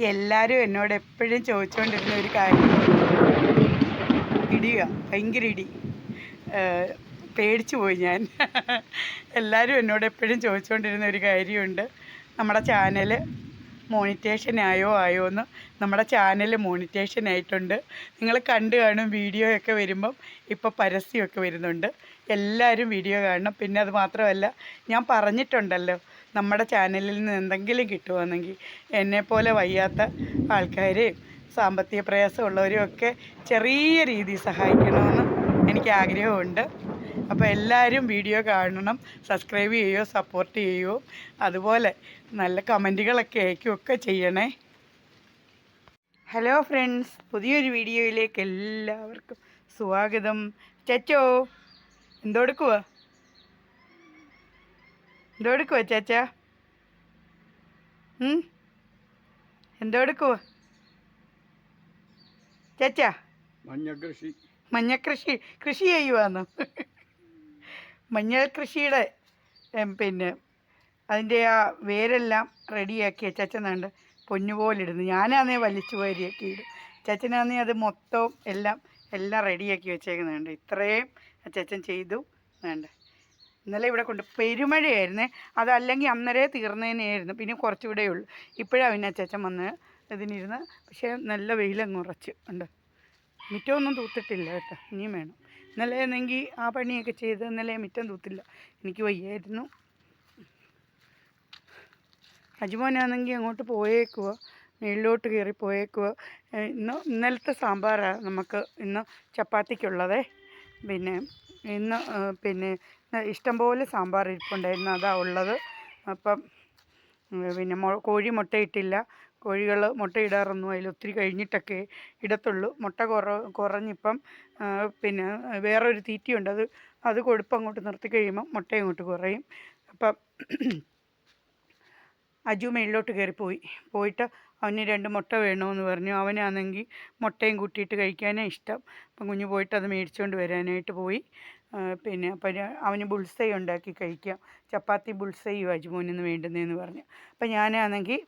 എല്ലാവരും എന്നോട് എപ്പോഴും ചോദിച്ചുകൊണ്ടിരുന്ന ഒരു കാര്യം. ഇടിയ ഭയങ്കര ഇടി. പേടിച്ചു പോയി ഞാൻ. എല്ലാവരും എന്നോട് എപ്പോഴും ചോദിച്ചുകൊണ്ടിരുന്ന ഒരു കാര്യമുണ്ട്. നമ്മുടെ ചാനൽ മോണിറ്റേഷൻ ആയോ ആയോ എന്ന് നമ്മുടെ ചാനൽ മോണിറ്റേഷൻ ആയിട്ടുണ്ട്. നിങ്ങൾ കണ്ടു കാണും വീഡിയോ ഒക്കെ വരുമ്പം ഇപ്പോൾ പരസ്യമൊക്കെ വരുന്നുണ്ട്. എല്ലാവരും വീഡിയോ കാണണം. പിന്നെ അത് മാത്രമല്ല ഞാൻ പറഞ്ഞിട്ടുണ്ടല്ലോ നമ്മുടെ ചാനലിൽ നിന്ന് എന്തെങ്കിലും കിട്ടുവാണെങ്കിൽ എന്നെപ്പോലെ വയ്യാത്ത ആൾക്കാരെയും സാമ്പത്തിക പ്രയാസമുള്ളവരെയും ഒക്കെ ചെറിയ രീതിയിൽ സഹായിക്കണമെന്ന് എനിക്ക് ആഗ്രഹമുണ്ട്. അപ്പോൾ എല്ലാവരും വീഡിയോ കാണണം സബ്സ്ക്രൈബ് ചെയ്യുമോ സപ്പോർട്ട് ചെയ്യുമോ അതുപോലെ നല്ല കമന്റുകളൊക്കെ അയക്കുകയൊക്കെ ചെയ്യണേ. ഹലോ ഫ്രണ്ട്സ് പുതിയൊരു വീഡിയോയിലേക്ക് എല്ലാവർക്കും സ്വാഗതം. ചച്ചോ എന്തോടുക്കുവാ എന്തോടുക്കുവാ ചേച്ചാ? എന്തോടുക്കുവാ ചേച്ചാ? മഞ്ഞകൃഷി. മഞ്ഞക്കൃഷി കൃഷി ചെയ്യുവാന്ന്? മഞ്ഞൾ കൃഷിയുടെ പിന്നെ അതിന്റെ ആ വേരെല്ലാം റെഡിയാക്കിയ ചച്ചനുണ്ട് പൊന്നുപോലിടുന്നു. ഞാനാന്നേ വലിച്ചു വാരിയൊക്കെ ഇടും ചേച്ചനാന്നേ അത് മൊത്തവും എല്ലാം എല്ലാം റെഡിയാക്കി വെച്ചേക്കുന്നുണ്ട്. ഇത്രയും ചേച്ചൻ ചെയ്തു വേണ്ട ഇന്നലെ ഇവിടെ കൊണ്ട് പെരുമഴയായിരുന്നേ. അതല്ലെങ്കിൽ അന്നേരേ തീർന്നതിനായിരുന്നു പിന്നെ കുറച്ചുകൂടെ ഉള്ളു. ഇപ്പോഴാണ് പിന്നെ ചച്ചൻ വന്ന് ഇതിനിരുന്ന്. പക്ഷേ നല്ല വെയിലങ്ങ് ഉറച്ച്. ഉണ്ട് മിറ്റമൊന്നും തൂത്തിട്ടില്ല കേട്ടോ. ഇനിയും വേണം. ഇന്നലെ ആണെങ്കിൽ ആ പണിയൊക്കെ ചെയ്ത് ഇന്നലെ മിറ്റം തൂത്തില്ല. എനിക്ക് വയ്യായിരുന്നു. അജുമോനാണെങ്കിൽ അങ്ങോട്ട് പോയേക്കുക മേളിലോട്ട് കയറി പോയേക്കുക ഇന്ന് ഇന്നലത്തെ സാമ്പാറാണ് നമുക്ക് ഇന്ന് ചപ്പാത്തിക്കുള്ളതേ. പിന്നെ ഇന്ന് പിന്നെ ഇഷ്ടംപോലെ സാമ്പാർ ഇരിപ്പുണ്ടായിരുന്നു. അതാ ഉള്ളത്. അപ്പം പിന്നെ കോഴി മുട്ടയിട്ടില്ല കോഴികൾ മുട്ടയിടാറൊന്നും അതിൽ ഒത്തിരി കഴിഞ്ഞിട്ടൊക്കെ ഇടത്തുള്ളൂ. മുട്ട കുറ കുറഞ്ഞിപ്പം പിന്നെ വേറൊരു തീറ്റിയുണ്ട്. അത് അത് കൊടുപ്പം അങ്ങോട്ട് നിർത്തി കഴിയുമ്പം മുട്ട അങ്ങോട്ട് കുറയും. അപ്പം അജു മേളിലോട്ട് കയറിപ്പോയി. പോയിട്ട് അവന് രണ്ട് മുട്ട വേണമെന്ന് പറഞ്ഞു. അവനാണെങ്കിൽ മുട്ടയും കൂട്ടിയിട്ട് കഴിക്കാനേ ഇഷ്ടം. അപ്പം കുഞ്ഞ് പോയിട്ട് അത് മേടിച്ചുകൊണ്ട് വരാനായിട്ട് പോയി. പിന്നെ ഞാൻ- അവന് ബുൾസൈ ഉണ്ടാക്കി കഴിക്കാം. ചപ്പാത്തി ബുൾസൈയും അജ്മോനിന്ന് വേണ്ടുന്നതെന്ന് പറഞ്ഞു. അപ്പം ഞാനാണെങ്കിൽ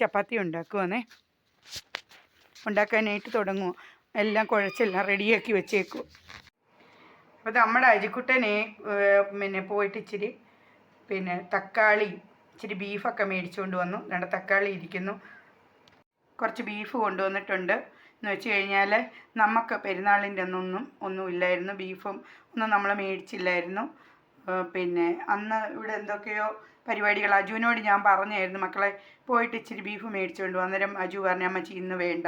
ചപ്പാത്തി ഉണ്ടാക്കുവാണേ ഉണ്ടാക്കാനായിട്ട് തുടങ്ങുമോ എല്ലാം കുഴച്ചെല്ലാം റെഡിയാക്കി വെച്ചേക്കും അപ്പോൾ നമ്മുടെ അജിക്കുട്ടനെ പിന്നെ പോയിട്ട് ഇച്ചിരി പിന്നെ തക്കാളി ഇച്ചിരി ബീഫൊക്കെ മേടിച്ചുകൊണ്ട് വന്നു. രണ്ട് തക്കാളി ഇരിക്കുന്നു. കുറച്ച് ബീഫ് കൊണ്ടുവന്നിട്ടുണ്ട്. എന്ന് വെച്ച് കഴിഞ്ഞാൽ നമുക്ക് പെരുന്നാളിന്റെ അന്നൊന്നും ഒന്നുമില്ലായിരുന്നു ബീഫും ഒന്നും നമ്മൾ മേടിച്ചില്ലായിരുന്നു. പിന്നെ അന്ന് ഇവിടെ എന്തൊക്കെയോ പരിപാടികൾ. അജുവിനോട് ഞാൻ പറഞ്ഞായിരുന്നു മക്കളെ പോയിട്ട് ഇച്ചിരി ബീഫ് മേടിച്ചുകൊണ്ട്. അന്നേരം അജു പറഞ്ഞു അമ്മച്ചി ഇന്ന് വേണ്ട.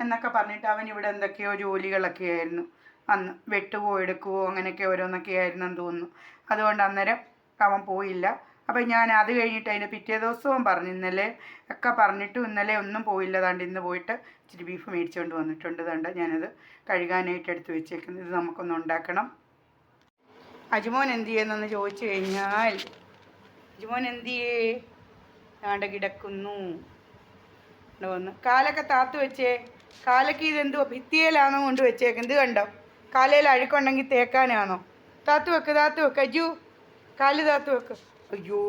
എന്നൊക്കെ പറഞ്ഞിട്ട് അവൻ ഇവിടെ എന്തൊക്കെയോ ജോലികളൊക്കെ ആയിരുന്നു. അന്ന് വെട്ടുവോ എടുക്കുവോ അങ്ങനെയൊക്കെ ഓരോന്നൊക്കെ ആയിരുന്നു എന്ന് തോന്നുന്നു. അതുകൊണ്ട് അന്നേരം അവൻ പോയില്ല. അപ്പം ഞാൻ അത് കഴിഞ്ഞിട്ട് അതിന്റെ പിറ്റേ ദിവസവും പറഞ്ഞു ഇന്നലെ ഒക്കെ പറഞ്ഞിട്ടും ഇന്നലെ ഒന്നും പോയില്ല. താണ്ട് ഇന്ന് പോയിട്ട് ഇച്ചിരി ബീഫ് മേടിച്ചുകൊണ്ട് വന്നിട്ടുണ്ട്. അതുകൊണ്ട് ഞാനത് കഴുകാനായിട്ട് എടുത്ത് വെച്ചേക്കുന്നത് ഇത് നമുക്കൊന്ന് ഉണ്ടാക്കണം. അജുമോൻ എന്ത് ചെയ്യുന്നെന്ന് ചോദിച്ചു കഴിഞ്ഞാൽ അജുമോൻ എന്ത് ചെയ്യേ? ഞാണ്ട് കിടക്കുന്നു. വന്ന്. കാലൊക്കെ താത്ത് വെച്ചേ. കാലൊക്കെ ഇതെന്തോ ഭിത്തിയിലാണോ കൊണ്ട് വെച്ചേക്കുന്നത്? കണ്ടോ? കാലയിൽ അഴുക്കുണ്ടെങ്കിൽ തേക്കാനാണോ? താത്ത് വെക്ക് താത്ത് വെക്ക്. അജു കാൽ താത്ത് വെക്ക്. അയ്യോ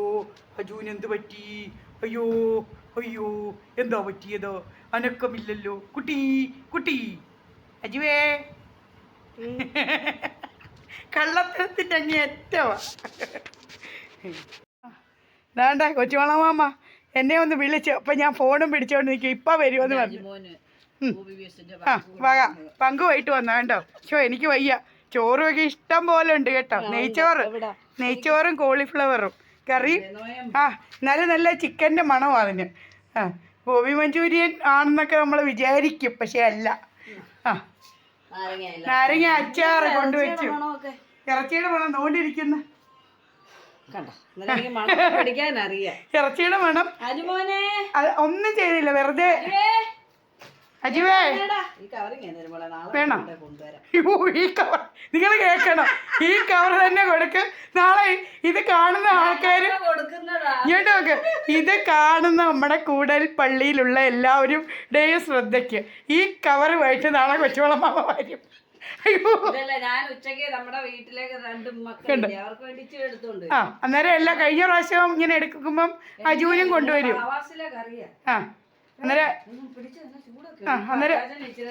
അജുവിന് എന്ത് പറ്റി? അയ്യോ അയ്യോ എന്താ പറ്റിയത്? അനക്കമില്ലല്ലോ. കുട്ടി കുട്ടി. അജുവേ. കള്ളത്തരത്തിന്റെ അങ്ങ് ഏറ്റവാ വേണ്ട കൊച്ചുവളമാമ്മ എന്നെ ഒന്ന് വിളിച്ച് അപ്പം ഞാൻ ഫോണും പിടിച്ചോണ്ട് നിൽക്കും ഇപ്പം വരുമെന്ന് പറഞ്ഞു. വക പങ്കു വൈകിട്ട് ആ വക. പങ്കുമായിട്ട് വന്ന കേട്ടോ ഷോ എനിക്ക് വയ്യ. ചോറും ഒക്കെ ഇഷ്ടം പോലെ ഉണ്ട് കേട്ടോ. നെയ്ച്ചോറ്. നെയ്ച്ചോറും കോളിഫ്ലവറും. കറി? ആ നല്ല നല്ല ചിക്കന്റെ മണവും അതിന്. ആ ഗോബി മഞ്ചൂരിയൻ ആണെന്നൊക്കെ നമ്മൾ വിചാരിക്കും പക്ഷെ അല്ല. ആ. നാരങ്ങ അച്ചാറ് കൊണ്ടുവച്ചു. ഇറച്ചിയുടെ മണം നോണ്ടിരിക്കുന്ന കണ്ടോ ഇന്നലെ മണം പിടിക്കാൻ അറിയാം ഇറച്ചിയുടെ മണം. ഒന്നും ചെയ്തില്ല വെറുതെ അജുവേ. വേണം? അയ്യോ, ഈ കവർ നിങ്ങൾ കേൾക്കണം. ഈ കവർ തന്നെ കൊടുക്ക്. നാളെ ഇത് കാണുന്ന ആൾക്കാർ ഇങ്ങോട്ട് നോക്ക്. ഇത് കാണുന്ന നമ്മുടെ കൂടൽ പള്ളിയിലുള്ള എല്ലാവരും ഡേ ശ്രദ്ധയ്ക്ക്. ഈ കവർ വായിട്ട് നാളെ വരും. വേണ്ടി ഇച്ചിരി ആ അന്നേരം എല്ലാം കഴിഞ്ഞ പ്രാവശ്യം ഇങ്ങനെ എടുക്കുമ്പം അജുവിനും കൊണ്ടുവരും. ആ. അന്നേരം ആ, അന്നേരം-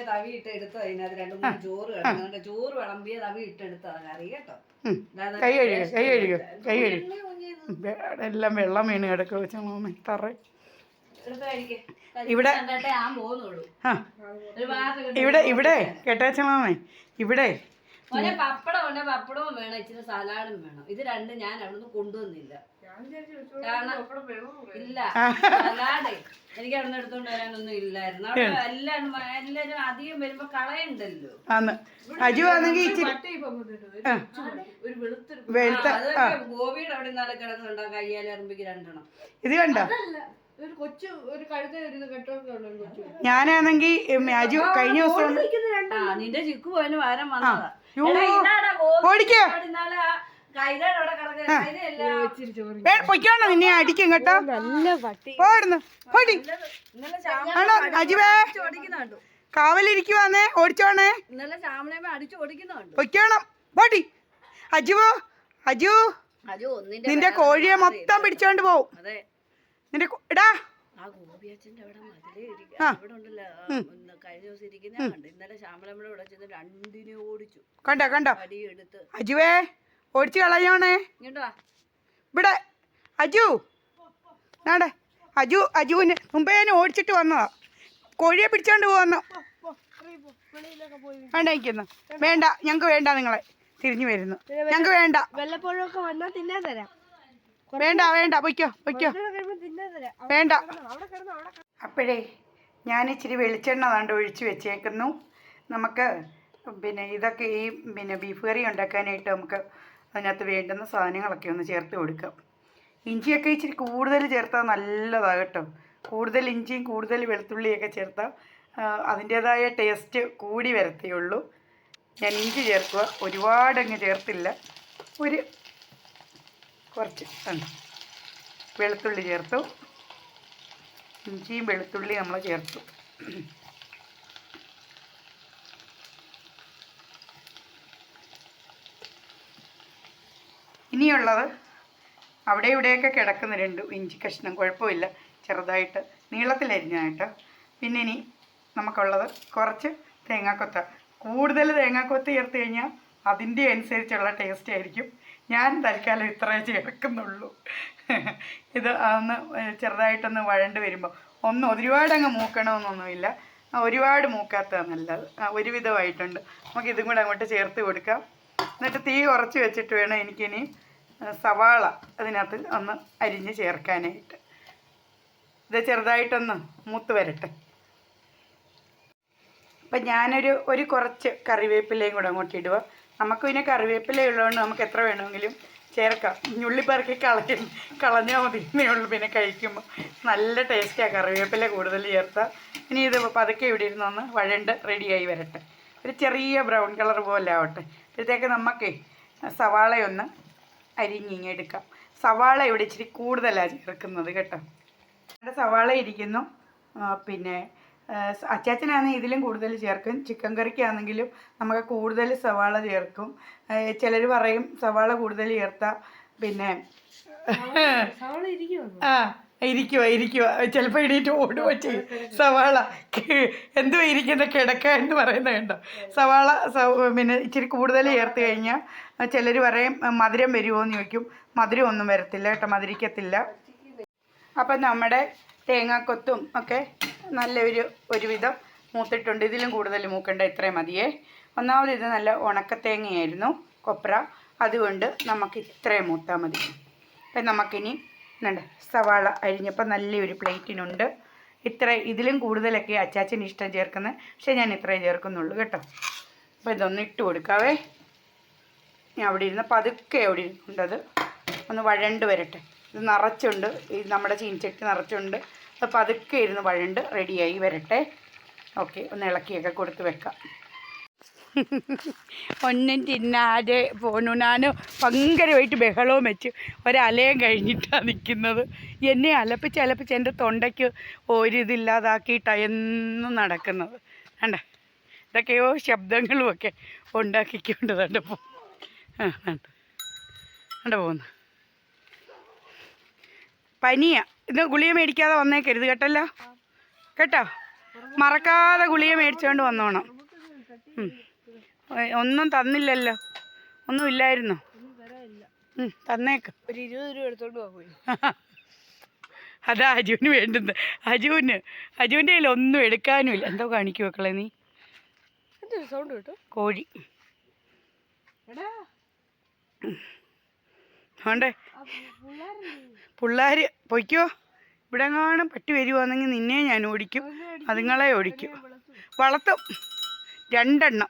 തവി ഇട്ട് അതിനകത്ത് രണ്ട് മൂന്ന് ചോറ് കിടന്നു. എന്നിട്ട് ചോറ് വിളമ്പിയ തവി ഇട്ട് എടുത്തതാ കറി കേട്ടോ കൈ കഴുകുക കൈ കഴുകുക കൈ കഴുകുക എല്ലാം വെള്ളം വീണ് കിടക്കുക വെച്ചാൽ തറേ. ഇവിടെ- ഇവിടെ ഇവിടെ കേട്ടാച്ചമാമേ ഇവിടെ. പപ്പടം ഉണ്ട്. പപ്പടവും വേണം ഇച്ചിരി സലാഡും വേണം. ഇത് രണ്ടും ഞാൻ അവിടുന്ന് കൊണ്ടുവന്നില്ല. ഇല്ല. സലാഡ് എനിക്ക് അവിടെ എടുത്തോണ്ട് വരാനൊന്നും ഇല്ലായിരുന്നു. അവിടെ എല്ലാരും എല്ലാരും അധികം വരുമ്പോ കളയുണ്ടല്ലോ. ആന്ന്. അജു ആണെങ്കിൽ. വെളുത്ത ഗോപിയുടെ അവിടെ നിന്നാലെ കിടക്കുന്നുണ്ടോ കയ്യാലെറുമ്പിക്ക് രണ്ടെണ്ണം. ഇത് കണ്ടോ? ഒരു കൊച്ചു ഒരു കഴുത ഒരു ഒരു കൊച്ചു ഞാനാണെങ്കിൽ അജു കഴിഞ്ഞ ദിവസം ആ നിന്റെ ചിക്കു പോയതിന് വാരം വന്നതാ. ഓടിക്കോ. പൊയ്ക്കോണോ നിന്നെ അടിക്കും കേട്ടോ. നല്ല പട്ടി പോടുന്നു പോടി. ഇന്നലെ ശ്യാമ ആണോ അജിവേ? കാവലിരിക്കുവാന്നേ ഓടിച്ചോണേ. ഇന്നലെ ശ്യാമളയമ്മ അടിച്ചു ഓടിക്കുന്നുണ്ട്. പൊയ്ക്കോണം പോടി. അജുവോ അജു. അജു ഒന്നിന്റെ നിന്റെ കോഴിയെ മൊത്തം പിടിച്ചോണ്ട് പോവും. അതെ. നിന്റെ ഇടാ എടാ. ആ അവിടെ മതിലേ ഇരിക്ക അവിടെ ഉണ്ടല്ലോ. കഴിഞ്ഞ ദിവസം ഇരിക്കുന്ന കണ്ട്. ഇന്നലെ ശ്യാമളമ്മയുടെ ഇവിടെ ചെന്ന് രണ്ടിനെ ഓടിച്ചു. കണ്ടോ കണ്ടോ. അജുവേ. ഓടിച്ച് കളയോണേ ഇവിടെ അജു. നാടെ അജു അജുവിന് മുമ്പേ ഞാൻ ഓടിച്ചിട്ട് വന്നതാ. കോഴിയെ പിടിച്ചോണ്ട് പോവന്നു. വേണ്ട ഇരിക്കുന്നു വേണ്ട ഞങ്ങൾക്ക് വേണ്ട നിങ്ങളെ. തിരിഞ്ഞു വരുന്നു. ഞങ്ങക്ക് വേണ്ട. വല്ലപ്പോഴൊക്കെ വന്നാൽ തിന്നാൻ തരാം. വേണ്ട വേണ്ട പൊയ്ക്കോ പൊയ്ക്കോ. വേണ്ട. അപ്പോഴേ ഞാൻ ഇച്ചിരി വെളിച്ചെണ്ണ കണ്ട് ഒഴിച്ച് വെച്ചേക്കുന്നു. നമുക്ക് പിന്നെ ഇതൊക്കെ ഈ പിന്നെ ബീഫ് കറി ഉണ്ടാക്കാനായിട്ട് നമുക്ക് അതിനകത്ത് വേണ്ടുന്ന സാധനങ്ങളൊക്കെ ഒന്ന് ചേർത്ത് കൊടുക്കാം ഇഞ്ചിയൊക്കെ ഇച്ചിരി കൂടുതൽ ചേർത്താൽ നല്ലതാണ് കേട്ടോ. കൂടുതൽ ഇഞ്ചിയും കൂടുതൽ വെളുത്തുള്ളിയൊക്കെ ചേർത്താൽ അതിന്റേതായ ടേസ്റ്റ് കൂടി വരത്തേ ഉള്ളൂ ഞാൻ ഇഞ്ചി ചേർക്കുക. ഒരുപാടങ്ങ് ചേർത്തില്ല. ഒരു കുറച്ച് വെളുത്തുള്ളി ചേർത്തു. ഇഞ്ചിയും വെളുത്തുള്ളി നമ്മൾ ചേർത്തു. ഇനിയുള്ളത് അവിടെ ഇവിടെയൊക്കെ കിടക്കുന്ന രണ്ട് ഇഞ്ചി കഷ്ണം കുഴപ്പമില്ല. ചെറുതായിട്ട് നീളത്തിലരിഞ്ഞായിട്ട് പിന്നെ ഇനി നമുക്കുള്ളത് കുറച്ച് തേങ്ങാക്കൊത്ത. കൂടുതൽ തേങ്ങാക്കൊത്ത് ചേർത്ത് കഴിഞ്ഞാൽ അതിന്റെ അനുസരിച്ചുള്ള ടേസ്റ്റ് ആയിരിക്കും. ഞാൻ തൽക്കാലം ഇത്രയേ ചേർക്കുന്നുള്ളൂ. ഇത് ഒന്ന് ചെറുതായിട്ടൊന്ന് വഴണ്ട് വരുമ്പോൾ ഒന്ന് ഒരുപാട് അങ്ങ് മൂക്കണമെന്നൊന്നുമില്ല ഒരുപാട് മൂക്കാത്തതാണ് നല്ലത്. ഒരുവിധമായിട്ടുണ്ട്. നമുക്ക് ഇതും കൂടെ അങ്ങോട്ട് ചേർത്ത് കൊടുക്കാം. എന്നിട്ട് തീ കുറച്ച് വെച്ചിട്ട് വേണം എനിക്കിനി സവാള അതിനകത്ത് ഒന്ന് അരിഞ്ഞ് ചേർക്കാനായിട്ട്. ഇത് ചെറുതായിട്ടൊന്ന് മൂത്ത് വരട്ടെ. അപ്പം ഞാനൊരു ഒരു കുറച്ച് കറിവേപ്പിലയും കൂടെ അങ്ങോട്ട് ഇടുക നമുക്ക് പിന്നെ കറിവേപ്പില ഉള്ളതുകൊണ്ട് നമുക്ക് എത്ര വേണമെങ്കിലും ചേർക്കാം. ഞുള്ളിപ്പറക്കി കളയ. കളഞ്ഞാൽ മതി. ഉള്ളു പിന്നെ കഴിക്കുമ്പോൾ നല്ല ടേസ്റ്റാണ് കറിവേപ്പില കൂടുതൽ ചേർത്താൽ ഇനി ഇത് പതുക്കെ ഇവിടെ ഇരുന്ന് ഒന്ന് വഴണ്ട് റെഡിയായി വരട്ടെ. ഒരു ചെറിയ ബ്രൗൺ കളർ പോലെ ആവട്ടെ. അപ്പോഴത്തേക്ക് നമുക്കേ സവാളയൊന്ന് അരിഞ്ഞിങ്ങെടുക്കാം സവാള ഇവിടെ ഇച്ചിരി കൂടുതലാണ് ചേർക്കുന്നത് കേട്ടോ. ഇവിടെ സവാള ഇരിക്കുന്നു. പിന്നെ അച്ചാച്ചനാണെങ്കിൽ ഇതിലും കൂടുതൽ ചേർക്കും. ചിക്കൻ കറിക്കാണെങ്കിലും നമുക്ക് കൂടുതൽ സവാള ചേർക്കും. ചിലർ പറയും സവാള കൂടുതൽ ചേർത്താൽ പിന്നെ ആ ഇരിക്കുക ഇരിക്കുക ചിലപ്പോൾ ഇടിയിട്ട് ഓടുക ചെയ്യും. സവാള എന്തോ ഇരിക്കുന്ന? കിടക്ക എന്ന് പറയുന്നത് കേട്ടോ സവാള പിന്നെ ഇച്ചിരി കൂടുതൽ ചേർത്ത് കഴിഞ്ഞാൽ ചിലർ പറയും മധുരം വരുമോ എന്ന് ചോദിക്കും. മധുരം ഒന്നും വരത്തില്ല കേട്ടോ മധുരിക്കത്തില്ല. അപ്പം നമ്മുടെ തേങ്ങാക്കൊത്തും ഒക്കെ നല്ലൊരു ഒരുവിധം മൂത്തിട്ടുണ്ട്. ഇതിലും കൂടുതൽ മൂക്കണ്ട ഇത്രയും മതിയേ. ഒന്നാമത് ഇത് നല്ല ഉണക്കത്തേങ്ങയായിരുന്നു കൊപ്ര. അതുകൊണ്ട് നമുക്ക് ഇത്രയും മൂത്താൽ മതി. അപ്പം നമുക്കിനി ഉണ്ട് സവാള അരിഞ്ഞപ്പോൾ നല്ലൊരു പ്ലേറ്റിനുണ്ട്. ഇത്ര ഇതിലും കൂടുതലൊക്കെ അച്ചാച്ചന് ഇഷ്ടം ചേർക്കുന്നത് പക്ഷേ ഞാൻ ഇത്രയും ചേർക്കുന്നുള്ളൂ കേട്ടോ. അപ്പോൾ ഇതൊന്ന് ഇട്ട് കൊടുക്കാവേ. ഞാൻ അവിടെ ഇരുന്ന് പതുക്കെ അവിടെ ഇരുന്നുണ്ടത് ഒന്ന് വഴണ്ട് വരട്ടെ. ഇത് നിറച്ചുണ്ട്. ഈ നമ്മുടെ ചീനച്ചട്ടി നിറച്ചുണ്ട്. അത് പതുക്കെ ഇരുന്ന് വഴണ്ട് റെഡിയായി വരട്ടെ. ഓക്കെ ഒന്ന് ഇളക്കിയൊക്കെ കൊടുത്ത് വെക്കാം. ഒന്നും തിന്നാതെ പോണു ഞാൻ ഭയങ്കരമായിട്ട് ബഹളവും വെച്ച് ഒരലയും കഴിഞ്ഞിട്ടാണ് നിൽക്കുന്നത് എന്നെ അലപ്പിച്ച് അലപ്പിച്ച് എന്റെ തൊണ്ടയ്ക്ക് ഒരിതില്ലാതാക്കിയിട്ടാണ് എന്നും നടക്കുന്നത്. കണ്ട? ഇതൊക്കെയോ ശബ്ദങ്ങളുമൊക്കെ ഉണ്ടാക്കിക്കൊണ്ടതുണ്ട് ആ കണ്ട കണ്ട പോകുന്നു. പനിയാ. ഇത് ഗുളിക മേടിക്കാതെ വന്നേക്കരുത് കേട്ടല്ലോ? കേട്ടോ? മറക്കാതെ ഗുളിക മേടിച്ചുകൊണ്ട് വന്നോണം. ഒന്നും തന്നില്ലല്ലോ. ഒന്നും ഇല്ലായിരുന്നു. തന്നേക്ക്. ഒരു ഇരുപത് രൂപ എടുത്തോണ്ട് പോയി. അതാ അജുവിന് വേണ്ടുന്നത്. അജുവിന് അജുവിന്റെ കയ്യിൽ ഒന്നും എടുക്കാനും ഇല്ല. എന്തോ കാണിക്കു മക്കളെ നീ? സൗണ്ട് കേട്ടോ? കോഴി. എടാ. ആണ്ടേ. പിള്ളേർ പൊയ്ക്കോ. ഇവിടെ കാണും പറ്റി വരുവാണെങ്കിൽ നിന്നെ ഞാൻ ഓടിക്കും. അതുങ്ങളെ ഓടിക്കും. വളർത്തും. രണ്ടെണ്ണം.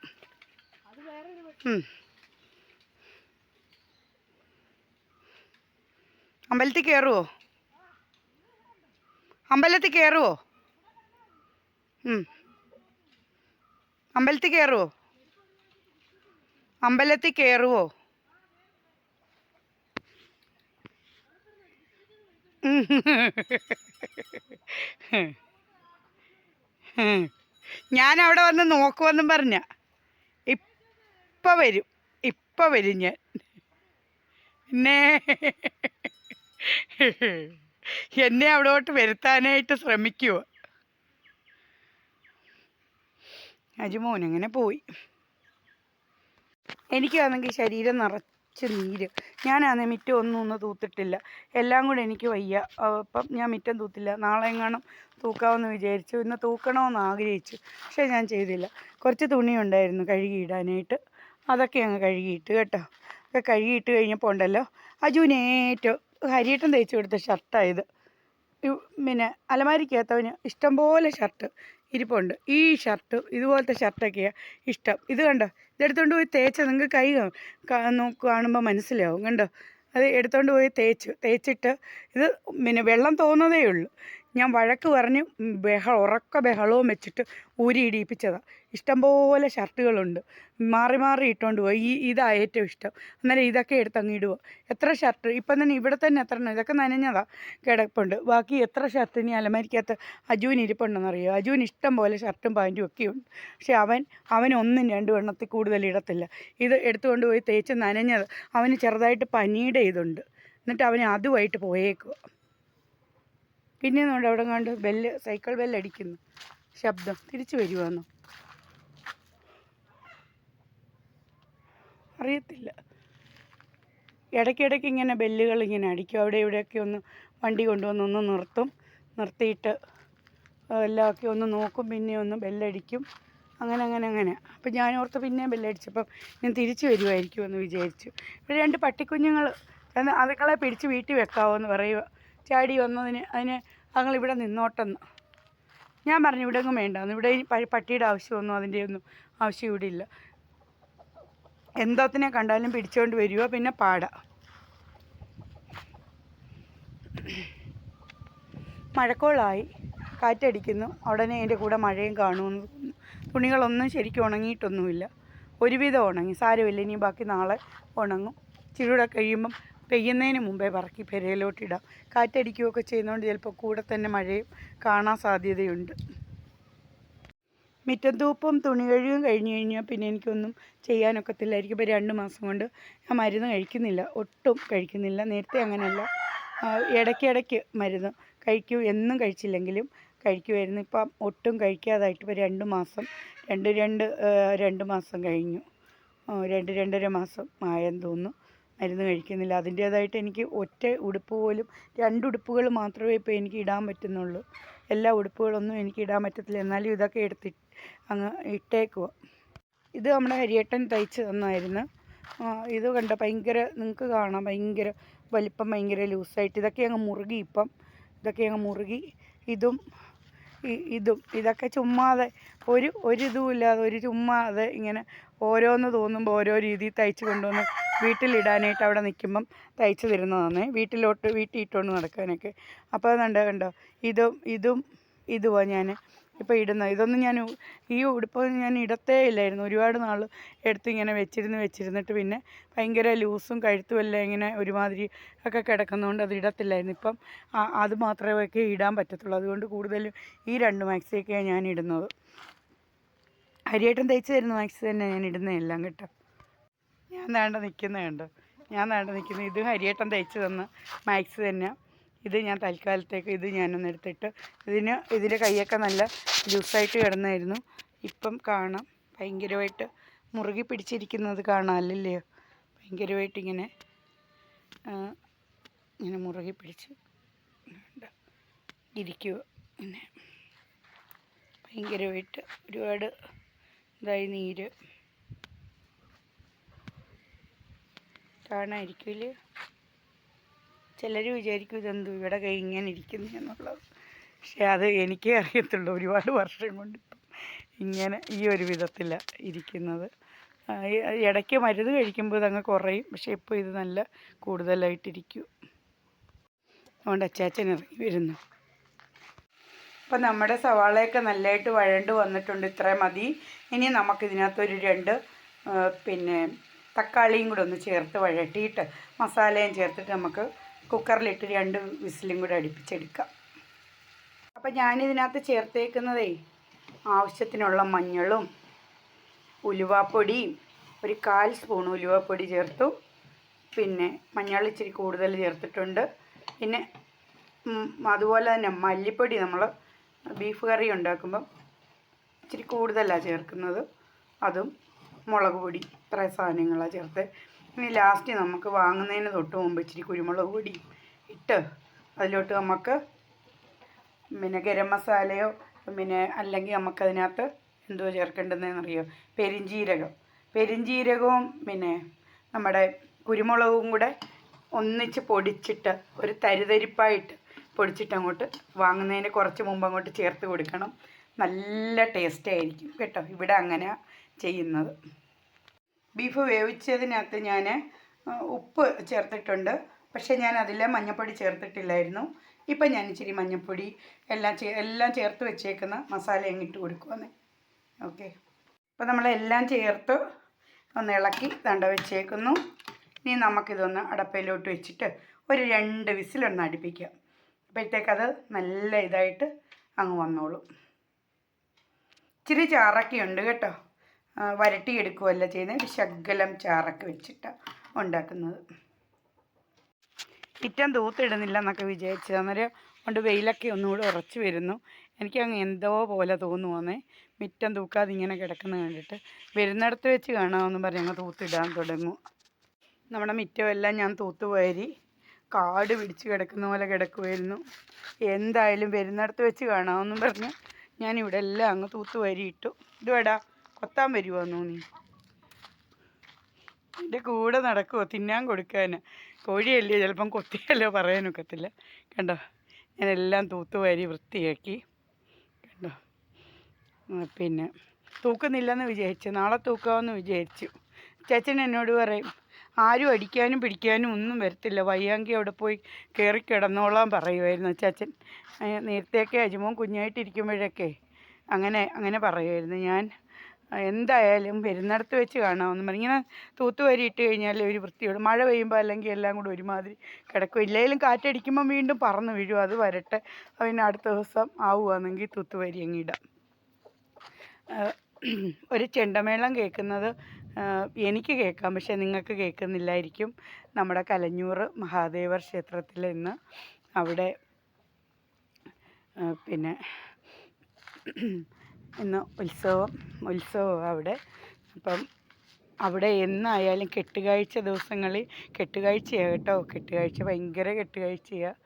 അമ്പലത്തിൽ കയറുവോ അമ്പലത്തിൽ കയറുവോ ഉം. അമ്പലത്തിൽ കയറുവോ അമ്പലത്തിൽ കയറുവോ ഞാൻ അവിടെ വന്ന് നോക്കുമെന്നും പറഞ്ഞ. ഇപ്പം വരും. ഇപ്പം വരും ഞാൻ. പിന്നെ എന്നെ അവിടോട്ട് വരുത്താനായിട്ട് ശ്രമിക്കുക അജുമോൻ അങ്ങനെ പോയി? എനിക്കാണെങ്കിൽ ശരീരം നിറച്ച് നീര്. ഞാനാണെങ്കിൽ മിറ്റം ഒന്നും ഒന്ന് തൂത്തിട്ടില്ല. എല്ലാം കൂടെ എനിക്ക് വയ്യ. അപ്പം ഞാൻ മിറ്റം തൂത്തില്ല. നാളെ എങ്ങാനും തൂക്കാമെന്ന് വിചാരിച്ചു. ഇന്ന് തൂക്കണമെന്ന് ആഗ്രഹിച്ചു. പക്ഷേ ഞാൻ ചെയ്തില്ല. കുറച്ച് തുണി ഉണ്ടായിരുന്നു കഴുകിയിടാനായിട്ട്. അതൊക്കെ അങ്ങ് കഴുകിയിട്ട് കേട്ടോ. ഒക്കെ കഴുകിയിട്ട് കഴിഞ്ഞപ്പോൾ ഉണ്ടല്ലോ. അജുവിനേറ്റവും ഹരിയേട്ടൻ തയ്ച്ചു കൊടുത്ത ഷർട്ടായത് പിന്നെ അലമാരിക്കകത്തവന് ഇഷ്ടംപോലെ ഷർട്ട് ഇരിപ്പുണ്ട്. ഈ ഷർട്ട് ഇതുപോലത്തെ ഷർട്ടൊക്കെയാണ് ഇഷ്ടം. ഇത് കണ്ടോ? ഇതെടുത്തോണ്ട് പോയി തേച്ച നിങ്ങൾക്ക് കൈ കാണുമ്പോൾ മനസ്സിലാവും. കണ്ടോ? അത് എടുത്തോണ്ട് പോയി തേച്ചു തേച്ചിട്ട് ഇത് പിന്നെ വെള്ളം തോന്നുന്നതേ ഉള്ളൂ. ഞാൻ വഴക്ക് പറഞ്ഞ് ബഹള ഉറക്ക ബഹളവും വെച്ചിട്ട് ഊരി ഇടിയിപ്പിച്ചതാണ് ഇഷ്ടംപോലെ ഷർട്ടുകളുണ്ട്. മാറി മാറി ഇട്ടുകൊണ്ട് പോയി. ഈ ഇതാണ് ഏറ്റവും ഇഷ്ടം. അന്നേരം ഇതൊക്കെ എടുത്ത് അങ്ങ് ഇടുക എത്ര ഷർട്ട്? ഇപ്പം തന്നെ ഇവിടെ തന്നെ എത്ര എണ്ണം? ഇതൊക്കെ നനഞ്ഞതാണ് കിടപ്പുണ്ട്. ബാക്കി എത്ര ഷർട്ട് ഇനി അലമാരിക്കകത്ത് അജുവിന് ഇരിപ്പുണ്ടെന്നറിയോ? അജുവിന് ഇഷ്ടം പോലെ ഷർട്ടും പാന്റും ഒക്കെ ഉണ്ട്. പക്ഷേ അവൻ അവൻ ഒന്നും രണ്ടും എണ്ണത്തിൽ കൂടുതൽ ഇടത്തില്ല. ഇത് എടുത്തുകൊണ്ട് പോയി തേച്ച് നനഞ്ഞത്. അവന് ചെറുതായിട്ട് പനിയുടെ ഇതുണ്ട്. എന്നിട്ട് അവന് അതുമായിട്ട് പോയേക്കുക പിന്നെ നോണ്ട് അവിടെ കണ്ട് ബെല്ല് സൈക്കിൾ ബെല്ലടിക്കുന്നു ശബ്ദം തിരിച്ചു വരുവാന്നോ? അറിയത്തില്ല. ഇടയ്ക്കിടയ്ക്ക് ഇങ്ങനെ ബെല്ലുകൾ ഇങ്ങനെ അടിക്കും. അവിടെ ഇവിടെയൊക്കെ ഒന്ന് വണ്ടി കൊണ്ടുവന്ന് ഒന്ന് നിർത്തും. നിർത്തിയിട്ട് എല്ലാമൊക്കെ ഒന്ന് നോക്കും. പിന്നെ ഒന്ന് ബെല്ലടിക്കും അങ്ങനെ അങ്ങനെ അങ്ങനെ. അപ്പം ഞാൻ ഓർത്ത് പിന്നെ ബെല്ലടിച്ചപ്പം ഞാൻ തിരിച്ചു വരുമായിരിക്കും എന്ന് വിചാരിച്ചു. ഇവിടെ രണ്ട് പട്ടിക്കുഞ്ഞുങ്ങൾ അതുങ്ങളെ പിടിച്ച് വീട്ടിൽ വെക്കാവോ എന്ന് പറയുക ചാടി വന്നതിന് അതിന് ഇവിടെ നിന്നോട്ടെന്ന്. ഞാൻ പറഞ്ഞു ഇവിടെ ഒന്നും വേണ്ട. ഇവിടെ പട്ടിയുടെ ആവശ്യമൊന്നും അതിന്റെ ഒന്നും ആവശ്യം ഇവിടെ ഇല്ല. എന്തോത്തിനെ കണ്ടാലും പിടിച്ചുകൊണ്ട് വരിക പിന്നെ പാട. മഴക്കോളായി. കാറ്റടിക്കുന്നു. ഉടനെ അതിന്റെ കൂടെ മഴയും കാണുമെന്ന് തുണികളൊന്നും ശരിക്കും ഉണങ്ങിയിട്ടൊന്നുമില്ല. ഒരുവിധം ഉണങ്ങി. സാരമില്ല. ഇനി ബാക്കി നാളെ ഉണങ്ങും. ചിരൂടെ കഴിയുമ്പം പെയ്യുന്നതിന് മുമ്പേ പറക്കി പെരയിലോട്ടിടാം. കാറ്റടിക്കുകയൊക്കെ ചെയ്യുന്നതുകൊണ്ട് ചിലപ്പോൾ കൂടെ തന്നെ മഴയും കാണാൻ സാധ്യതയുണ്ട്. മിറ്റം തൂപ്പും തുണി കഴുകും കഴിഞ്ഞു കഴിഞ്ഞാൽ പിന്നെ എനിക്കൊന്നും ചെയ്യാനൊക്കത്തില്ലായിരിക്കും. ഇപ്പോൾ രണ്ട് മാസം കൊണ്ട് ഞാൻ മരുന്ന് കഴിക്കുന്നില്ല. ഒട്ടും കഴിക്കുന്നില്ല. നേരത്തെ അങ്ങനെയല്ല. ഇടയ്ക്കിടയ്ക്ക് മരുന്ന് കഴിക്കും. എന്നും കഴിച്ചില്ലെങ്കിലും കഴിക്കുമായിരുന്നു. ഇപ്പം ഒട്ടും കഴിക്കാതായിട്ട് ഇപ്പോൾ രണ്ട് മാസം രണ്ട് രണ്ട് രണ്ട് മാസം കഴിഞ്ഞു. രണ്ട് രണ്ടര മാസം ആയെന്ന് തോന്നുന്നു. മരുന്ന് കഴിക്കുന്നില്ല. അതിന്റേതായിട്ട് എനിക്ക് ഒറ്റ ഉടുപ്പ് പോലും രണ്ട് ഉടുപ്പുകൾ മാത്രമേ ഇപ്പോൾ എനിക്ക് ഇടാൻ പറ്റുന്നുള്ളൂ. എല്ലാ ഉടുപ്പുകളൊന്നും എനിക്ക് ഇടാൻ പറ്റത്തില്ല. എന്നാലും ഇതൊക്കെ എടുത്ത് അങ്ങ് ഇട്ടേക്കുക ഇത് നമ്മുടെ ഹരിയേട്ടൻ തയ്ച്ച് തന്നായിരുന്നു. ഇത് കണ്ട? ഭയങ്കര നിങ്ങൾക്ക് കാണാം. ഭയങ്കര വലിപ്പം ഭയങ്കര ലൂസായിട്ട്. ഇതൊക്കെ അങ്ങ് മുറുകി ഇപ്പം. ഇതൊക്കെ അങ്ങ് മുറുകി. ഇതും ഇതും. ഇതൊക്കെ ചുമ്മാതെ ഒരു ഒരു ഇതും ഇല്ലാതെ ഒരു ചുമ്മാതെ ഇങ്ങനെ ഓരോന്ന് തോന്നുമ്പോൾ ഓരോ രീതിയിൽ തയ്ച്ച് കൊണ്ടുവന്ന് വീട്ടിലിടാനായിട്ട് അവിടെ നിൽക്കുമ്പം തയ്ച്ച് തരുന്നതാണ് വീട്ടിലോട്ട് വീട്ടിൽ ഇട്ടുകൊണ്ട് നടക്കാനൊക്കെ. അപ്പോൾ കണ്ടോ കണ്ടോ? ഇതും ഇതും ഇതുമാണ് ഞാൻ ഇപ്പോൾ ഇടുന്നത്. ഇതൊന്നും ഞാൻ ഈ ഉടുപ്പ് ഞാൻ ഇടത്തേ ഇല്ലായിരുന്നു. ഒരുപാട് നാൾ എടുത്ത് ഇങ്ങനെ വെച്ചിരുന്ന് വെച്ചിരുന്നിട്ട് പിന്നെ ഭയങ്കര ലൂസും കഴുത്തും എല്ലാം ഇങ്ങനെ ഒരുമാതിരി ഒക്കെ കിടക്കുന്നതുകൊണ്ട് അത് ഇടത്തില്ലായിരുന്നു. ഇപ്പം അത് മാത്രമേ ഒക്കെ ഇടാൻ പറ്റത്തുള്ളൂ. അതുകൊണ്ട് കൂടുതലും ഈ രണ്ട് മാക്സിയൊക്കെയാണ് ഞാൻ ഇടുന്നത്. ഹരിയേട്ടൻ തയ്ച്ച് തരുന്ന മാക്സി തന്നെ ഞാൻ ഇടുന്നതെല്ലാം കേട്ടോ. ഞാൻ നേണ്ട നിൽക്കുന്നത് കണ്ടോ? ഞാൻ നേണ്ട നിൽക്കുന്നത് ഇത് ഹരിയേട്ടൻ തയ്ച്ച് തന്ന മാക്സി തന്നെ ഇത് ഞാൻ തൽക്കാലത്തേക്ക് ഇത് ഞാനൊന്ന് എടുത്തിട്ട് ഇതിന് ഇതിന്റെ കൈയൊക്കെ നല്ല ലൂസായിട്ട് കിടന്നായിരുന്നു. ഇപ്പം കാണാം. ഭയങ്കരമായിട്ട് മുറുകി പിടിച്ചിരിക്കുന്നത് കാണാമല്ലേ ഭയങ്കരമായിട്ട് ഇങ്ങനെ ഇങ്ങനെ മുറുകി പിടിച്ച് ഇരിക്കുക പിന്നെ ഭയങ്കരമായിട്ട് ഒരുപാട് ഇതായി നീര്. കാണാതിരിക്കില്ലേ ചിലർ വിചാരിക്കും ഇതെന്ത് ഇവിടെ ഇങ്ങനെ ഇരിക്കുന്നു എന്നുള്ളത്. പക്ഷേ അത് എനിക്കേ അറിയത്തുള്ളൂ. ഒരുപാട് വർഷം കൊണ്ട് ഇങ്ങനെ ഈ ഒരു വിധത്തിലാണ് ഇരിക്കുന്നത്. ഇടയ്ക്ക് മരുന്ന് കഴിക്കുമ്പോൾ ഇതങ്ങ് കുറയും. പക്ഷേ ഇപ്പോൾ ഇത് നല്ല കൂടുതലായിട്ടിരിക്കും. അതുകൊണ്ട് അച്ചാച്ചൻ ഇറങ്ങി വരുന്നു. അപ്പം നമ്മുടെ സവാളയൊക്കെ നല്ലതായിട്ട് വഴണ്ട് വന്നിട്ടുണ്ട്. ഇത്രയും മതി. ഇനി നമുക്കിതിനകത്തൊരു രണ്ട് പിന്നെ തക്കാളിയും കൂടെ ഒന്ന് ചേർത്ത് വഴട്ടിയിട്ട് മസാലയും ചേർത്തിട്ട് നമുക്ക് കുക്കറിലിട്ട് രണ്ട് വിസിലും കൂടെ അടുപ്പിച്ചെടുക്കാം. അപ്പം ഞാനിതിനകത്ത് ചേർത്തേക്കുന്നതേ ആവശ്യത്തിനുള്ള മഞ്ഞളും ഉലുവാപ്പൊടിയും ഒരു കാൽ സ്പൂൺ ഉലുവാപ്പൊടി ചേർത്തു. പിന്നെ മഞ്ഞൾ ഇച്ചിരി കൂടുതൽ ചേർത്തിട്ടുണ്ട്. പിന്നെ അതുപോലെ തന്നെ മല്ലിപ്പൊടി നമ്മൾ ബീഫ് കറി ഉണ്ടാക്കുമ്പം ഇച്ചിരി കൂടുതലാണ് ചേർക്കുന്നത്. അതും മുളക് പൊടി ഇത്ര സാധനങ്ങളാണ് ചേർത്ത്. ഇനി ലാസ്റ്റ് നമുക്ക് വാങ്ങുന്നതിന് തൊട്ട് മുമ്പ് ഇച്ചിരി കുരുമുളക് പൊടി ഇട്ട് അതിലോട്ട് നമുക്ക് പിന്നെ ഗരം മസാലയോ പിന്നെ അല്ലെങ്കിൽ നമുക്കതിനകത്ത് എന്തോ ചേർക്കേണ്ടതെന്നറിയോ? പെരിഞ്ജീരകം പെരിഞ്ജീരകവും പിന്നെ നമ്മുടെ കുരുമുളകും കൂടെ ഒന്നിച്ച് പൊടിച്ചിട്ട് ഒരു തരിതരിപ്പായിട്ട് പൊടിച്ചിട്ട് അങ്ങോട്ട് വാങ്ങുന്നതിന് കുറച്ച് മുമ്പ് അങ്ങോട്ട് ചേർത്ത് കൊടുക്കണം. നല്ല ടേസ്റ്റ് ആയിരിക്കും കേട്ടോ ഇവിടെ അങ്ങനെ ചെയ്യുന്നത്. ബീഫ് വേവിച്ചതിനകത്ത് ഞാൻ ഉപ്പ് ചേർത്തിട്ടുണ്ട്. പക്ഷേ ഞാൻ അതിൽ മഞ്ഞൾപ്പൊടി ചേർത്തിട്ടില്ലായിരുന്നു. ഇപ്പം ഞാൻ ഇച്ചിരി മഞ്ഞൾപ്പൊടി എല്ലാം ചേ എല്ലാം ചേർത്ത് വെച്ചേക്കുന്ന മസാല അങ്ങിട്ട് കൊടുക്കുമെന്ന് ഓക്കെ. അപ്പോൾ നമ്മളെല്ലാം ചേർത്ത് ഒന്ന് ഇളക്കി തണ്ട വെച്ചേക്കുന്നു. ഇനി നമുക്കിതൊന്ന് അടപ്പയിലോട്ട് വെച്ചിട്ട് ഒരു രണ്ട് വിസിലൊന്ന് അടുപ്പിക്കാം. അപ്പോഴത്തേക്കത് നല്ല ഇതായിട്ട് അങ്ങ് വന്നോളും. ഇച്ചിരി ചാറൊക്കെ ഉണ്ട് കേട്ടോ. വരട്ടിയെടുക്കുകയല്ല ചെയ്യുന്നത്. ഒരു ശകലം ചാറൊക്കെ വെച്ചിട്ട് ഉണ്ടാക്കുന്നത്. ഇറ്റം തൂത്തിടുന്നില്ല എന്നൊക്കെ വിചാരിച്ചത് അന്നേരം കൊണ്ട് വെയിലൊക്കെ ഒന്നുകൂടെ ഉറച്ചു വരുന്നു. എനിക്ക് എനിക്കങ്ങ് എന്തോ പോലെ തോന്നുവാന്നേ. മിറ്റം തൂക്കാതെ ഇങ്ങനെ കിടക്കുന്ന കണ്ടിട്ട് വരുന്നിടത്ത് വെച്ച് കാണാമെന്ന് പറഞ്ഞ് അങ്ങ് തൂത്തിടാൻ തുടങ്ങും. നമ്മുടെ മിറ്റമെല്ലാം ഞാൻ തൂത്തുവാരി കാട് പിടിച്ച് കിടക്കുന്ന പോലെ കിടക്കുമായിരുന്നു എന്തായാലും വരുന്നിടത്ത് വെച്ച് കാണാമെന്നും പറഞ്ഞ് ഞാൻ ഇവിടെ എല്ലാം അങ്ങ് തൂത്തുവാരി ഇട്ടു. ഇതുവേടാ. കൊത്താൻ വരുമോന്നോ നീ എന്റെ കൂടെ നടക്കുമോ തിന്നാൻ കൊടുക്കാൻ കോഴിയല്ലേ? ചിലപ്പം കൊത്തിയല്ലോ പറയാനൊക്കത്തില്ല. കണ്ടോ? ഞാനെല്ലാം തൂത്തുവാരി വൃത്തിയാക്കി. കണ്ടോ? പിന്നെ. തൂക്കുന്നില്ലെന്ന് വിചാരിച്ചു. നാളെ തൂക്കാമെന്ന് വിചാരിച്ചു. ചേച്ചൻ എന്നോട് പറയും ആരും അടിക്കാനും പിടിക്കാനും ഒന്നും വരത്തില്ല. വയ്യാങ്കി അവിടെ പോയി കയറി കിടന്നോളാൻ പറയുമായിരുന്നു ചേച്ചൻ. നേരത്തെയൊക്കെ അജുമോൻ കുഞ്ഞായിട്ടിരിക്കുമ്പോഴൊക്കെ അങ്ങനെ അങ്ങനെ പറയുമായിരുന്നു ഞാൻ എന്തായാലും വരുന്നിടത്ത് വെച്ച് കാണാമെന്ന് പറഞ്ഞു. ഇങ്ങനെ തൂത്തുവരി ഇട്ട് കഴിഞ്ഞാൽ ഒരു വൃത്തിയോട് മഴ പെയ്യുമ്പോൾ അല്ലെങ്കിൽ എല്ലാം കൂടെ ഒരുമാതിരി കിടക്കും. ഇല്ലെങ്കിലും കാറ്റടിക്കുമ്പം വീണ്ടും പറന്ന് വീഴും. അത് വരട്ടെ. പിന്നെ അടുത്ത ദിവസം ആവുകയാണെങ്കിൽ തൂത്തുവരി അങ്ങ് ഇടാം. ഒരു ചെണ്ടമേളം കേൾക്കുന്നത് എനിക്ക് കേൾക്കാം. പക്ഷേ നിങ്ങൾക്ക് കേൾക്കുന്നില്ലായിരിക്കും. നമ്മുടെ കലഞ്ഞൂർ മഹാദേവർ ക്ഷേത്രത്തിൽ ഇന്ന് അവിടെ പിന്നെ ഇന്ന് ഉത്സവം ഉത്സവം അവിടെ. അപ്പം അവിടെ എന്നായാലും കെട്ടുകാഴ്ച ദിവസങ്ങളിൽ കെട്ടുകാഴ്ചയാണ് കേട്ടോ. കെട്ടുകാഴ്ച ഭയങ്കര കെട്ടുകാഴ്ചയാണ്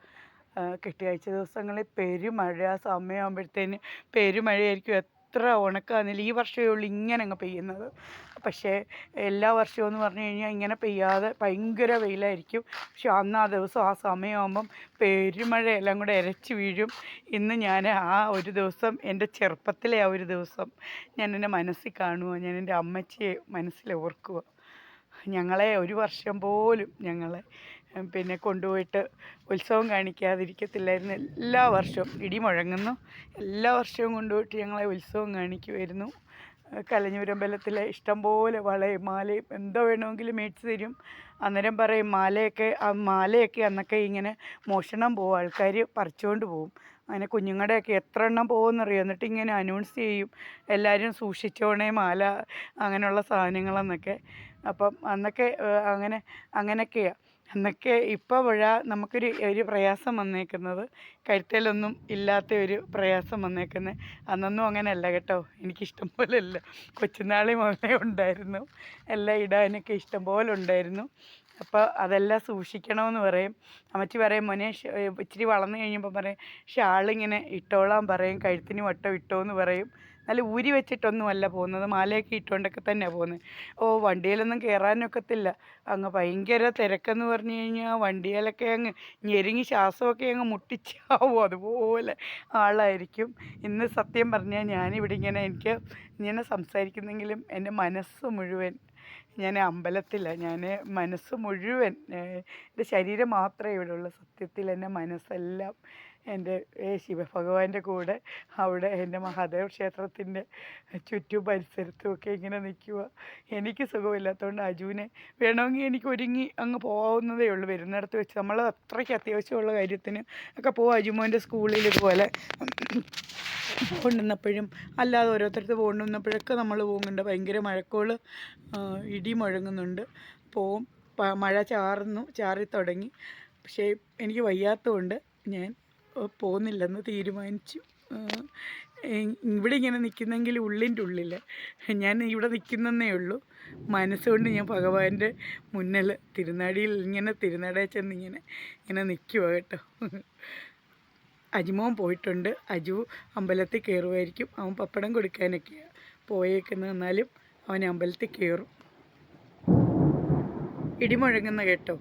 കെട്ടുകാഴ്ച ദിവസങ്ങളിൽ പെരുമഴ ആ സമയമാകുമ്പോഴത്തേന് പെരുമഴയായിരിക്കും എത്ര ഉണക്കാന്നില്ല. ഈ വർഷമേ ഉള്ളൂ ഇങ്ങനെ അങ്ങ് പെയ്യുന്നത്. പക്ഷേ എല്ലാ വർഷവും എന്ന് പറഞ്ഞു കഴിഞ്ഞാൽ ഇങ്ങനെ പെയ്യാതെ ഭയങ്കര വെയിലായിരിക്കും. പക്ഷെ അന്ന് ആ ദിവസം ആ സമയമാകുമ്പം പെരുമഴ എല്ലാം കൂടെ ഇരച്ച് വീഴും. ഇന്ന് ഞാൻ ആ ഒരു ദിവസം എന്റെ ചെറുപ്പത്തിലെ ആ ഒരു ദിവസം ഞാൻ എന്റെ മനസ്സിൽ കാണുക ഞാൻ എന്റെ അമ്മച്ചിയെ മനസ്സിൽ ഓർക്കുക ഞങ്ങളെ ഒരു വർഷം പോലും ഞങ്ങളെ പിന്നെ കൊണ്ടുപോയിട്ട് ഉത്സവം കാണിക്കാതിരിക്കത്തില്ലായിരുന്നു. എല്ലാ വർഷവും ഇടി മുഴങ്ങുന്നു. എല്ലാ വർഷവും കൊണ്ടുപോയിട്ട് ഞങ്ങളെ ഉത്സവം കാണിക്കുമായിരുന്നു കലഞ്ഞൂരമ്പലത്തിലെ ഇഷ്ടംപോലെ വളയും മാലയും എന്തോ വേണമെങ്കിലും മേടിച്ച് തരും. അന്നേരം പറയും മാലയൊക്കെ ആ മാലയൊക്കെ അന്നൊക്കെ ഇങ്ങനെ മോഷണം പോകും ആൾക്കാർ പറിച്ചുകൊണ്ട് പോകും അങ്ങനെ കുഞ്ഞുങ്ങളുടെയൊക്കെ എത്ര എണ്ണം പോകുമെന്നറിയാം എന്നിട്ട് ഇങ്ങനെ അനൗൺസ് ചെയ്യും. എല്ലാവരും സൂക്ഷിച്ചോണേ മാല അങ്ങനെയുള്ള സാധനങ്ങളെന്നൊക്കെ. അപ്പം അന്നൊക്കെ അങ്ങനെ അങ്ങനെയൊക്കെയാണ് എന്നൊക്കെ ഇപ്പോൾ പുഴ നമുക്കൊരു ഒരു പ്രയാസം വന്നേക്കുന്നത്. കരുത്തലൊന്നും ഇല്ലാത്ത ഒരു പ്രയാസം വന്നേക്കുന്നത് അന്നൊന്നും അങ്ങനെയല്ല കേട്ടോ. എനിക്കിഷ്ടം പോലെ അല്ല കൊച്ചുനാളി മുതലേ ഉണ്ടായിരുന്നു. എല്ലാം ഇടാനൊക്കെ ഇഷ്ടം പോലെ ഉണ്ടായിരുന്നു. അപ്പോൾ അതെല്ലാം സൂക്ഷിക്കണമെന്ന് പറയും. അമ്മച്ചി പറയും മോനെ ഇച്ചിരി വളർന്നു കഴിയുമ്പോൾ പറയും ഷാളിങ്ങനെ ഇട്ടോളാൻ പറയും കഴുത്തിന് വട്ടം ഇട്ടോ എന്ന് പറയും. നല്ല ഊരി വെച്ചിട്ടൊന്നുമല്ല പോകുന്നത്. മാലയൊക്കെ ഇട്ടുകൊണ്ടൊക്കെ തന്നെയാണ് പോകുന്നത്. ഓ വണ്ടിയിലൊന്നും കയറാനൊക്കത്തില്ല അങ്ങ് ഭയങ്കര തിരക്കെന്ന് പറഞ്ഞു കഴിഞ്ഞാൽ വണ്ടിയിലൊക്കെ അങ്ങ് ഞെരുങ്ങി ശ്വാസമൊക്കെ അങ്ങ് മുട്ടിച്ചാവും. അതുപോലെ ആളായിരിക്കും. ഇന്ന് സത്യം പറഞ്ഞാൽ ഞാനിവിടെ ഇങ്ങനെ എനിക്ക് ഇങ്ങനെ സംസാരിക്കുന്നെങ്കിലും എന്റെ മനസ്സ് മുഴുവൻ ഞാൻ അമ്പലത്തിലാണ് ഞാൻ മനസ്സ് മുഴുവൻ എന്റെ ശരീരം മാത്രമേ ഇവിടെ ഉള്ളൂ സത്യത്തിൽ എന്റെ മനസ്സെല്ലാം എന്റെ ശിവഭഗവാന്റെ കൂടെ അവിടെ എന്റെ മഹാദേവ ക്ഷേത്രത്തിന്റെ ചുറ്റും പരിസരത്തും ഒക്കെ ഇങ്ങനെ നിൽക്കുക. എനിക്ക് സുഖമില്ലാത്തതുകൊണ്ട് അജുവിനെ വേണമെങ്കിൽ എനിക്ക് ഒരുങ്ങി അങ്ങ് പോകാവുന്നതേ ഉള്ളൂ. വരുന്നിടത്ത് വെച്ച് നമ്മൾ അത്രയ്ക്ക് അത്യാവശ്യമുള്ള കാര്യത്തിന് ഒക്കെ പോകും അജുമോന്റെ സ്കൂളിൽ ഇതുപോലെ കൊണ്ടുവന്നപ്പോഴും അല്ലാതെ ഓരോരുത്തർക്ക് കൊണ്ടുവന്നപ്പോഴൊക്കെ നമ്മൾ പോകുന്നുണ്ട്. ഭയങ്കര മഴക്കോൾ ഇടി മുഴങ്ങുന്നുണ്ട്. പോവും. മഴ ചാറുന്നു ചാറി തുടങ്ങി പക്ഷേ എനിക്ക് വയ്യാത്തതുകൊണ്ട് ഞാൻ പോകുന്നില്ലെന്ന് തീരുമാനിച്ചു. ഇവിടെ ഇങ്ങനെ നിൽക്കുന്നെങ്കിൽ ഉള്ളിന്റെ ഉള്ളിൽ ഞാൻ ഇവിടെ നിൽക്കുന്നേ ഉള്ളൂ. മനസ്സുകൊണ്ട് ഞാൻ ഭഗവാന്റെ മുന്നിൽ തിരുനാടിയിൽ ഇങ്ങനെ തിരുനടയിൽ ചെന്ന് ഇങ്ങനെ ഇങ്ങനെ നിൽക്കുക കേട്ടോ. അജിമോൻ പോയിട്ടുണ്ട്. അജു അമ്പലത്തിൽ കയറുമായിരിക്കും. അവൻ പപ്പടം കൊടുക്കാനൊക്കെയാണ് പോയേക്കുന്നത്. എന്നാലും അവൻ അമ്പലത്തിൽ കയറും. ഇടിമുഴങ്ങുന്ന കേട്ടോ.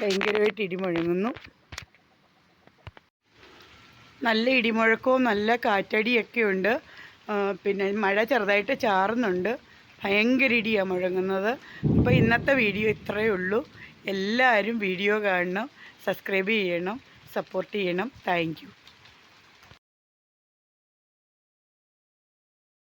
ഭയങ്കരമായിട്ട് ഇടിമുഴങ്ങുന്നു. നല്ല ഇടിമുഴക്കവും നല്ല കാറ്റടിയൊക്കെ ഉണ്ട്. പിന്നെ മഴ ചെറുതായിട്ട് ചാറുന്നുണ്ട്. ഭയങ്കര ഇടിയാണ് മുഴങ്ങുന്നത്. അപ്പോൾ ഇന്നത്തെ വീഡിയോ ഇത്രയേ ഉള്ളൂ. എല്ലാവരും വീഡിയോ കാണണം സബ്സ്ക്രൈബ് ചെയ്യണം സപ്പോർട്ട് ചെയ്യണം. താങ്ക്